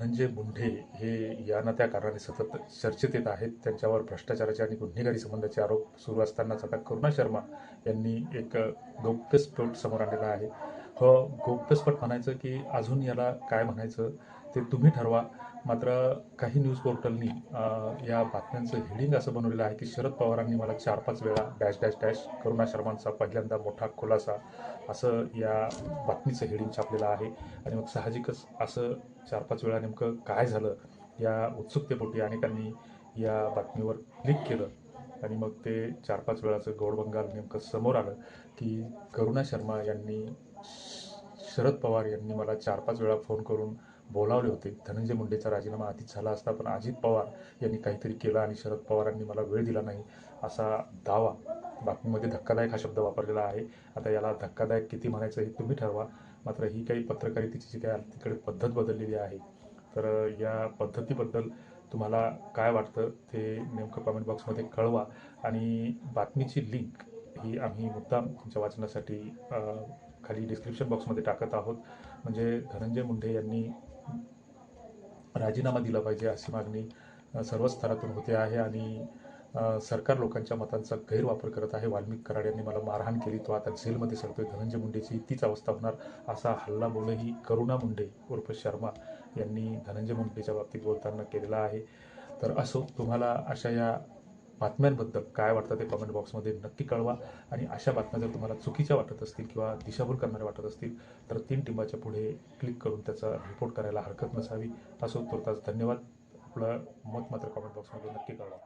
धनंजय मुंढे हे या ना त्या कारणाने सतत चर्चेत येत आहेत. त्यांच्यावर भ्रष्टाचाराचे आणि गुन्हेगारी संबंधाचे आरोप सुरू असतानाच आता करुणा शर्मा यांनी एक गौप्यस्फोट समोर आणलेला आहे. हो म्हणायचं की अजून याला काय म्हणायचं ते तुम्ही ठरवा. मात्र काही न्यूज पोर्टलनी या बातम्यांचं हेडिंग असं बनवलेलं आहे की शरद पवारांनी मला चार पाच वेळा डॅश डॅश डॅश करुणा शर्मांचा पहिल्यांदा मोठा खुलासा असं या बातमीचं हेडिंग छापलेलं आहे. आणि मग साहजिकच असं चार पाच वेळा नेमकं काय झालं या उत्सुकतेपोटी अनेकांनी या बातमीवर क्लिक केलं. आणि मग ते चार पाच वेळाचं गौडबंगाल नेमकं समोर आलं की करुणा शर्मा यांनी शरद पवार यांनी मला चार पाच वेळा फोन करून बोलावले होते. धनंजय मुंडेचा राजीनामा आधीच झाला असता पण अजित पवार यांनी काहीतरी केलं आणि शरद पवारांनी मला वेळ दिला नाही असा दावा. बातमीमध्ये धक्कादायक हा शब्द वापरलेला आहे. आता याला धक्कादायक किती म्हणायचं हे तुम्ही ठरवा. मात्र ही काही पत्रकारितेची जी काय तिकडे पद्धत बदललेली आहे तर या पद्धतीबद्दल तुम्हाला काय वाटतं ते नेमकं कमेंट बॉक्समध्ये कळवा. आणि बातमीची लिंक ही आम्ही मुद्दाम तुमच्या वाचनासाठी खाली डिस्क्रिप्शन बॉक्समध्ये टाकत आहोत. म्हणजे धनंजय मुंडे यांनी राजीनामा दिला पाहिजे अशी मागणी सर्व स्तरातून होते आहे आणि सरकार लोकांच्या मतांचा गैरवापर करत आहे. वाल्मिक कराड यांनी मला मारहाण केली तो आता जेलमध्ये सरतोय. धनंजय मुंडेची तीच अवस्था होणार असा हल्ला बोलही करुणा मुंडे उर्फ शर्मा यांनी धनंजय मुंडेच्या बाबतीत बोलताना केलेला आहे. तर असो तुम्हाला अशा या बातम्यांबद्दल काय वाटतं ते कमेंट बॉक्समध्ये नक्की कळवा. आणि अशा बातम्या जर तुम्हाला चुकीच्या वाटत असतील किंवा दिशाभूल करणाऱ्या वाटत असतील तर तीन टिंबाच्या पुढे क्लिक करून त्याचा रिपोर्ट करायला हरकत नसावी. असो तुर्तास धन्यवाद. आपलं मत मात्र कमेंट बॉक्समध्ये नक्की कळवा.